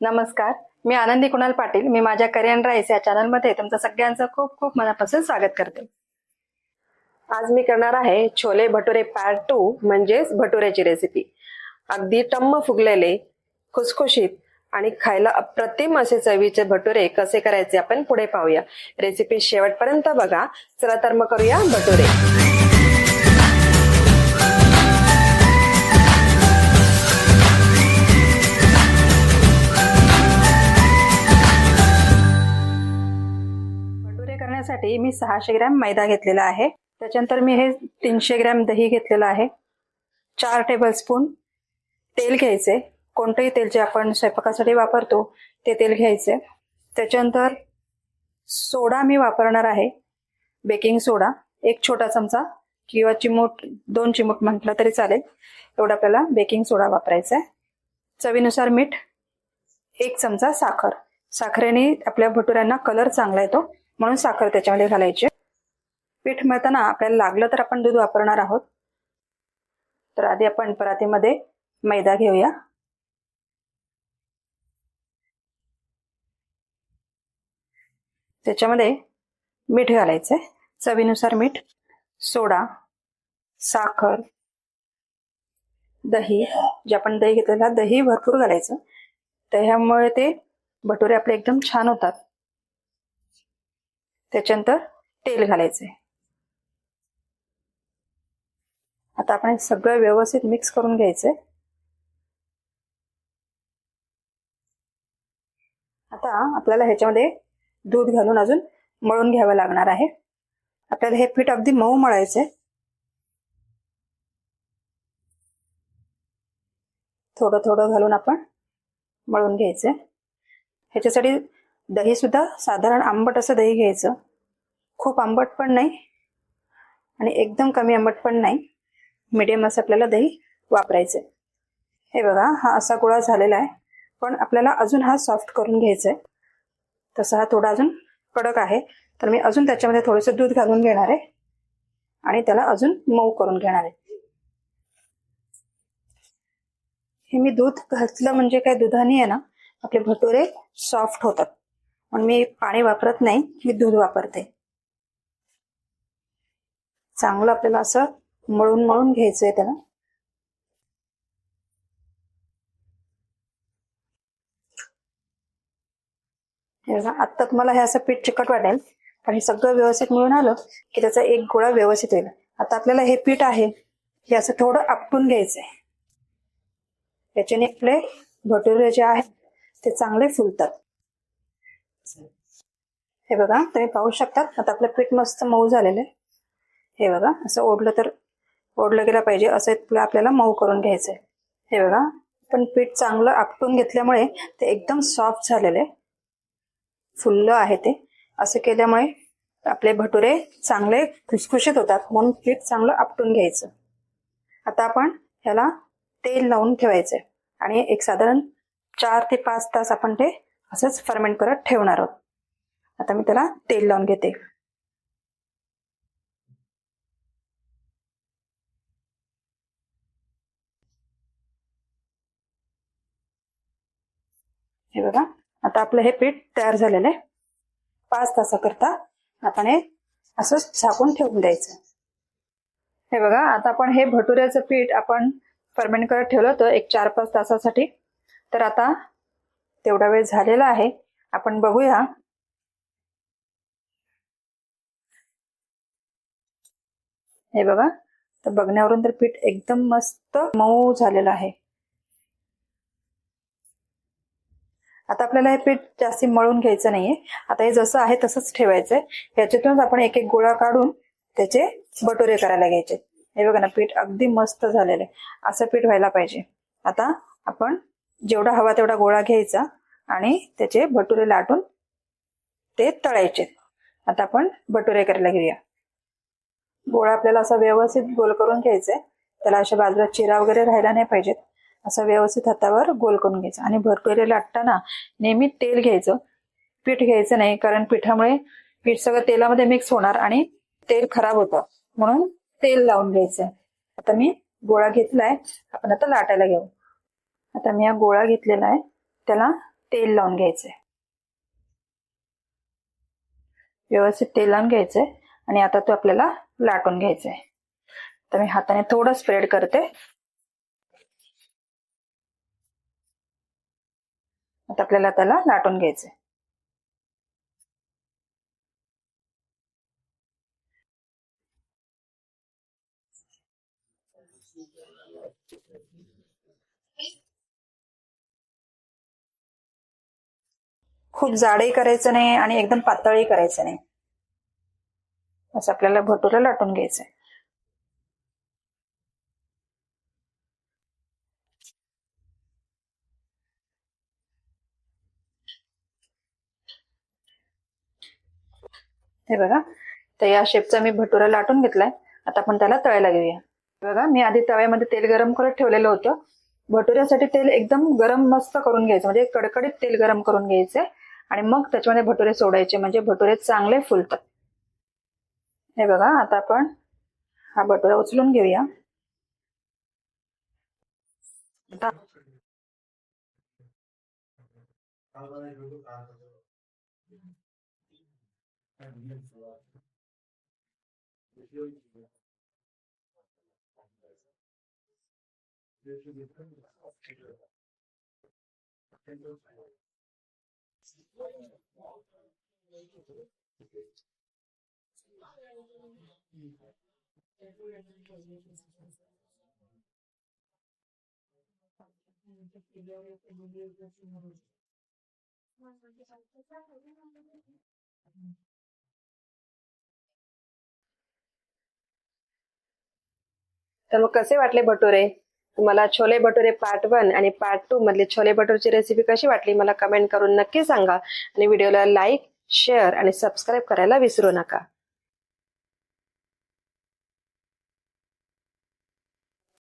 नमस्कार मी आनंदी कुणाल पाटील. मी माझ्या करियन राईस या चॅनलमध्ये तुमचं सगळ्यांचं खूप खूप मनापासून स्वागत करते. आज मी करणार आहे छोले भटुरे पार्ट टू म्हणजेच भटुऱ्याची रेसिपी अगदी टम्म फुगलेले खुसखुशीत आणि खायला अप्रतिम असे चवीचे भटुरे कसे करायचे आपण पुढे पाहूया. रेसिपी शेवटपर्यंत बघा. चला तर मग करूया भटुरे. भटुरे मी सहाशे ग्रॅम मैदा घेतलेला आहे. त्याच्यानंतर मी हे तीनशे ग्रॅम दही घेतलेलं आहे. चार टेबलस्पून तेल घ्यायचे. कोणतंही तेल जे आपण स्वयंपाकासाठी वापरतो ते तेल घ्यायचे. त्याच्यानंतर सोडा मी वापरणार आहे. Baking soda. एक छोटा चमचा किंवा चिमूट दोन चिमूट म्हटलं तरी चालेल. एवढा आपल्याला बेकिंग सोडा वापरायचा आहे. चवीनुसार मीठ एक चमचा साखर. साखरेने आपल्या भटुऱ्यांना कलर चांगला येतो. म्हणून साखर त्याच्यामध्ये घालायची. पीठ मळताना आपल्याला लागलं तर आपण दूध वापरणार आहोत. तर आधी आपण परातीमध्ये मैदा घेऊया. त्याच्यामध्ये मीठ घालायचंय. चवीनुसार मीठ सोडा साखर दही. जे आपण दही घेतलेलं दही भरपूर घालायचं. त्यामुळे ते भटुरे आपले एकदम छान होतात. त्याच्यानंतर तेल घालायचे. आता आपण हे सगळं व्यवस्थित मिक्स करून घ्यायचंय आता आपल्याला ह्याच्यामध्ये दूध घालून अजून मळून घ्यावं लागणार आहे. आपल्याला हे पीठ अगदी मऊ मळायचंय. थोडं थोडं घालून आपण मळून घ्यायचंय. ह्याच्यासाठी दही सुद्धा साधारण आंबट असं दही घ्यायचं. खूप आंबट पण नाही आणि एकदम कमी आंबट पण नाही. मिडियम असं आपल्याला दही वापरायचं हे बघा हा असा गोळा झालेला आहे. पण आपल्याला अजून हा सॉफ्ट करून घ्यायचा आहे तसा हा थोडा अजून कडक आहे. तर मी अजून त्याच्यामध्ये थोडंसं दूध घालून घेणार आहे. आणि त्याला अजून मऊ करून घेणार आहे. हे मी दूध घातलं म्हणजे काय दुधाने आहे ना आपले भटुरे सॉफ्ट होतात. म्हणून मी पाणी वापरत नाही मी दूध वापरते. चांगलं आपल्याला असं मळून मळून घ्यायचंय त्याला. आत्ता तुम्हाला हे असं पीठ चिकट वाटेल पण हे सगळं व्यवस्थित मिळून आलं की त्याचा एक गोळा व्यवस्थित होईल. आता आपल्याला हे पीठ आहे हे असं थोडं आपटून घ्यायचंय. याच्याने आपले भटुरे जे आहेत ते चांगले फुलतात. हे बघा तुम्ही पाहू शकता आता आपलं पीठ मस्त मऊ झालेलं आहे. हे बघा असं ओढलं तर ओढलं गेलं पाहिजे. असं आपल्याला मऊ करून घ्यायचंय. हे बघा पण पीठ चांगलं आपटून घेतल्यामुळे ते एकदम सॉफ्ट झालेले फुल्ल आहे ते. असं केल्यामुळे आपले भटुरे चांगले खुसखुशीत होतात. म्हणून पीठ चांगलं आपटून घ्यायचं. आता आपण ह्याला तेल लावून ठेवायचं आणि एक साधारण चार ते पाच तास आपण ते असंच फर्मेंट करत ठेवणार आहोत. आता मी त्याला तेल लावून घेते. हे बघा आता आपलं हे पीठ तयार झालेलं आहे. पाच तासाकरता आपण हे असंच झाकून ठेवून द्यायचं. हे बघा आता आपण हे भटुऱ्याचं पीठ आपण फर्मेंट करत ठेवलं होतं एक चार पाच तासासाठी. तर आता तेवढा वेळ झालेला आहे. आपण बघूया. हे बघा तर बघण्यावरून तर पीठ एकदम मस्त मऊ झालेलं आहे. आता आपल्याला हे पीठ जास्ती मळून घ्यायचं नाहीये. आता हे जसं आहे तसंच ठेवायचंय. याच्यातूनच आपण एक एक गोळा काढून त्याचे बटोरे करायला घ्यायचे. हे बघा ना पीठ अगदी मस्त झालेलं आहे. असं पीठ व्हायला पाहिजे. आता आपण जेवढा हवा तेवढा गोळा घ्यायचा. आणि त्याचे भटुरे लाटून ते तळायचे. आता आपण भटुरे करायला घेऊया. गोळा आपल्याला असा व्यवस्थित गोल करून घ्यायचाय त्याला अशा बाजूला चिरा वगैरे राहायला नाही पाहिजेत. असं व्यवस्थित हातावर गोल करून घ्यायचं. आणि भरपुरे लाटताना नेहमी तेल घ्यायचं. पीठ घ्यायचं नाही कारण पिठामुळे पीठ सगळं तेलामध्ये मिक्स होणार आणि तेल खराब होतं. म्हणून तेल लावून घ्यायचंय आता मी गोळा घेतलाय. आपण आता लाटायला घेऊ. आता मी हा गोळा घेतलेला आहे. त्याला तेल लावून घ्यायचंय. व्यवस्थित तेल लावून घ्यायचंय आणि आता तो आपल्याला लाटून घ्यायचंय. तर मी हाताने थोडं स्प्रेड करते. आता आपल्याला त्याला लाटून घ्यायचंय. खूप जाडही करायचं नाही आणि एकदम पातळही करायचं नाही. असं आपल्याला भटुरा लाटून घ्यायचंय. हे बघा तर या शेपचा मी भटुरा लाटून घेतलाय. आता आपण त्याला तळायला घेऊया. बघा मी आधी तव्यामध्ये तेल गरम करत ठेवलेलं होतं. भटुऱ्यासाठी तेल एकदम गरम मस्त करून घ्यायचं. म्हणजे कडकडीत तेल गरम करून घ्यायचंय आणि मग त्याच्यामध्ये भटुरे सोडायचे. म्हणजे भटुरे चांगले फुलतात. हे बघा आता आपण हा भटुरा उचलून घेऊया. आता तर मग कसे वाटले भटुरे? तुम्हाला छोले भटुरे पार्ट वन आणि पार्ट टू मधले छोले भटुरेची रेसिपी कशी वाटली मला कमेंट करून नक्की सांगा. आणि व्हिडिओला लाईक शेअर आणि सबस्क्राईब करायला विसरू नका.